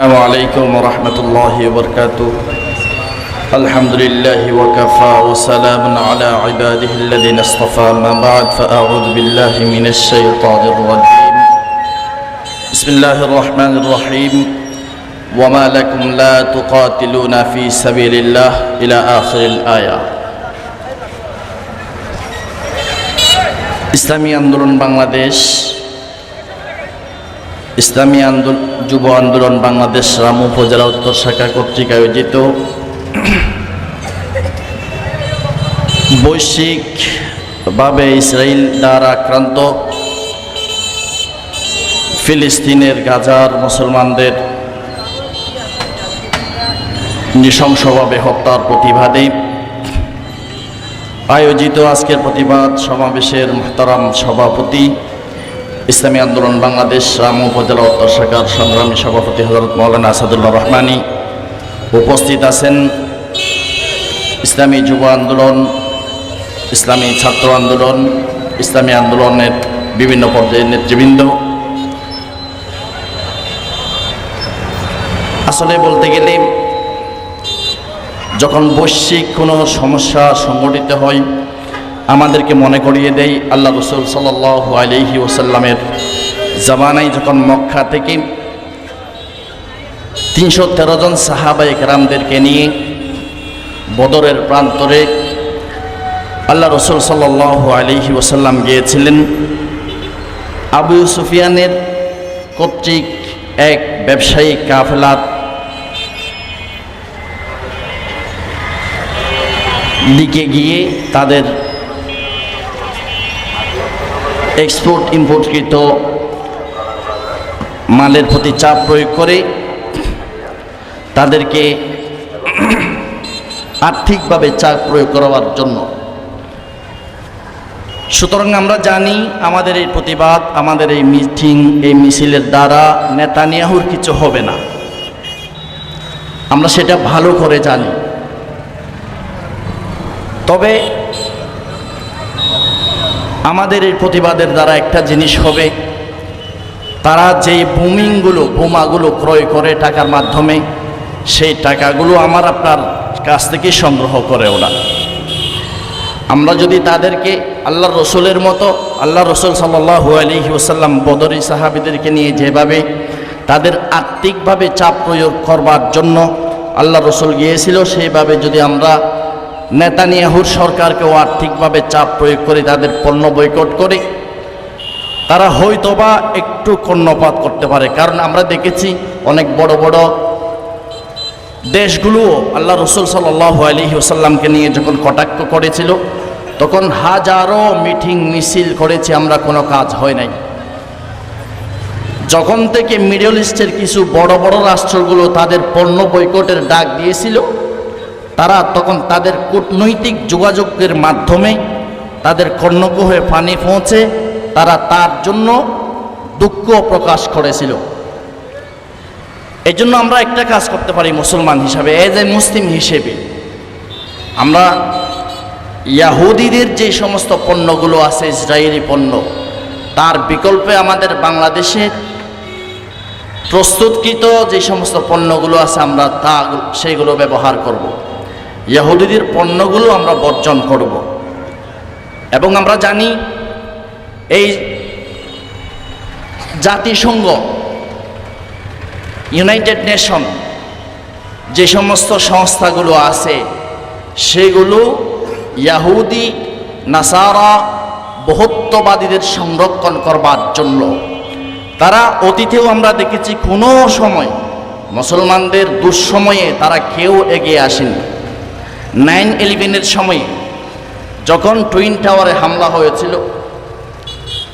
السلام عليكم ورحمة الله وبركاته الحمد لله وكفى وسلام على عباده الذين اصطفى ما بعد فأعوذ بالله من الشيطان الرجيم بسم الله الرحمن الرحيم وما لكم لا تقاتلون في سبيل الله إلى آخر الآية ইসলামী আন্দোলন বাংলাদেশ ইসলামী আন্দোলন যুব আন্দোলন বাংলাদেশ রাম উপজেলা উত্তর শাখা কর্তৃক আয়োজিত বৈশ্বিকভাবে ইসরায়েল দ্বারা আক্রান্ত ফিলিস্তিনের, গাজার মুসলমানদের নৃশংসভাবে হত্যার প্রতিবাদে আয়োজিত আজকের প্রতিবাদ সমাবেশের মোহতারাম সভাপতি ইসলামী আন্দোলন বাংলাদেশ রাম উপজেলা উত্তর শাখার সংগ্রামী সভাপতি হজরত মৌলানা আসাদুল্লাহ রহমানী। উপস্থিত আছেন ইসলামী যুব আন্দোলন, ইসলামী ছাত্র আন্দোলন, ইসলামী আন্দোলনের বিভিন্ন পর্যায়ের নেতৃবৃন্দ। আসলে বলতে গেলে, যখন বৈশ্বিক কোনো সমস্যা সংগঠিত হয় আমাদেরকে মনে করিয়ে দেয় আল্লাহ রসুল সাল আলহি ওসাল্লামের জামানায় যখন মক্কা থেকে তিনশো তেরো জন সাহাবাই কেরামদেরকে নিয়ে বদরের প্রান্তরে আল্লাহ রসুল সাল আলহি ওসাল্লাম গিয়েছিলেন, আবু সুফিয়ানের কর্তৃক এক ব্যবসায়িক কাফেলার দিকে গিয়ে তাদের এক্সপোর্ট ইম্পোর্টকৃত মালের প্রতি চাপ প্রয়োগ করে তাদেরকে আর্থিকভাবে চাপ প্রয়োগ করার জন্য। সুতরাং আমরা জানি আমাদের এই প্রতিবাদ, আমাদের এই মিটিং, এই মিছিলের দ্বারা নেতানিয়াহুর কিছু হবে না। আমরা সেটা ভালো করে জানি। তবে আমাদের এই প্রতিবাদের দ্বারা একটা জিনিস হবে। তারা যেই বুমিংগুলো বোমাগুলো ক্রয় করে টাকার মাধ্যমে, সেই টাকাগুলো আমার আপনার কাছ থেকে সংগ্রহ করে ওরা। আমরা যদি তাদেরকে আল্লাহ রসুলের মতো আল্লাহ রসুল সাল্লাহ আলী ওসাল্লাম বদরি সাহাবিদেরকে নিয়ে যেভাবে তাদের আত্মিকভাবে চাপ প্রয়োগ করবার জন্য আল্লাহ রসুল গিয়েছিল, সেইভাবে যদি আমরা নেতানিয়াহুর সরকারকেও আর্থিকভাবে চাপ প্রয়োগ করে তাদের পণ্য বৈকট করে, তারা হয়তোবা একটু কর্ণপাত করতে পারে। কারণ আমরা দেখেছি অনেক বড় বড় দেশগুলোও আল্লাহ রসুল সাল্লাহ আলী ওসাল্লামকে নিয়ে যখন কটাক্ষ করেছিল, তখন হাজারো মিটিং মিছিল করেছে আমরা, কোনো কাজ হয় নাই। যখন থেকে মিডল ইস্টের কিছু বড় বড় রাষ্ট্রগুলো তাদের পণ্য বৈকটের ডাক দিয়েছিল তারা তখন তাদের কূটনৈতিক যোগাযোগের মাধ্যমে তাদের কর্ণকুহে পানি পৌঁছে তারা তার জন্য দুঃখ প্রকাশ করেছিল এই জন্য আমরা একটা কাজ করতে পারি মুসলমান হিসাবে এজ এ মুসলিম হিসেবে আমরা ইয়াহুদিদের যে সমস্ত পণ্যগুলো আছে, ইসরায়েলি পণ্য, তার বিকল্পে আমাদের বাংলাদেশে প্রস্তুতকৃত যে সমস্ত পণ্যগুলো আছে, আমরা তা সেগুলো ব্যবহার করব। ইয়াহুদিদের পণ্যগুলো আমরা বর্জন করব। এবং আমরা জানি এই জাতিসংঘ ইউনাইটেড নেশন যে সমস্ত সংস্থাগুলো আছে, সেগুলো ইয়াহুদি নাসারা, বহুত্ববাদীদের সংরক্ষণ করবার জন্য। তারা অতীতেও আমরা দেখেছি কোনো সময় মুসলমানদের দুঃসময়ে তারা কেউ এগিয়ে আসেনি। নাইন ইলেভেনের সময়ে যখন টুইন টাওয়ারে হামলা হয়েছিল,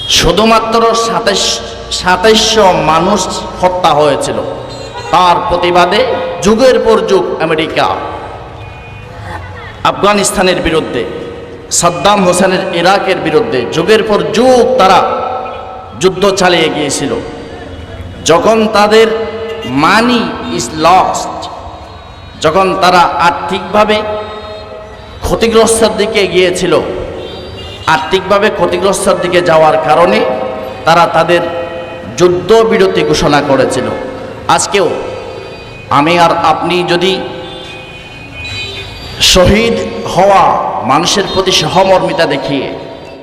শুধুমাত্র সাতাইশ, সাতাইশশো মানুষ হত্যা হয়েছিল। তার প্রতিবাদে যুগের পর যুগ আমেরিকা আফগানিস্তানের বিরুদ্ধে, সাদ্দাম হোসেনের ইরাকের বিরুদ্ধে যুগের পর যুগ তারা যুদ্ধ চালিয়ে গিয়েছিল। যখন তাদের মানি ইজ লস্ট যখন তারা আর্থিকভাবে ক্ষতিগ্রস্তের দিকে গিয়েছিল, আর্থিকভাবে ক্ষতিগ্রস্তের দিকে যাওয়ার কারণে তারা তাদের যুদ্ধ বিরতি ঘোষণা করেছিল। আজকেও আমি আর আপনি যদি শহীদ হওয়া মানুষের প্রতি সহমর্মিতা দেখিয়ে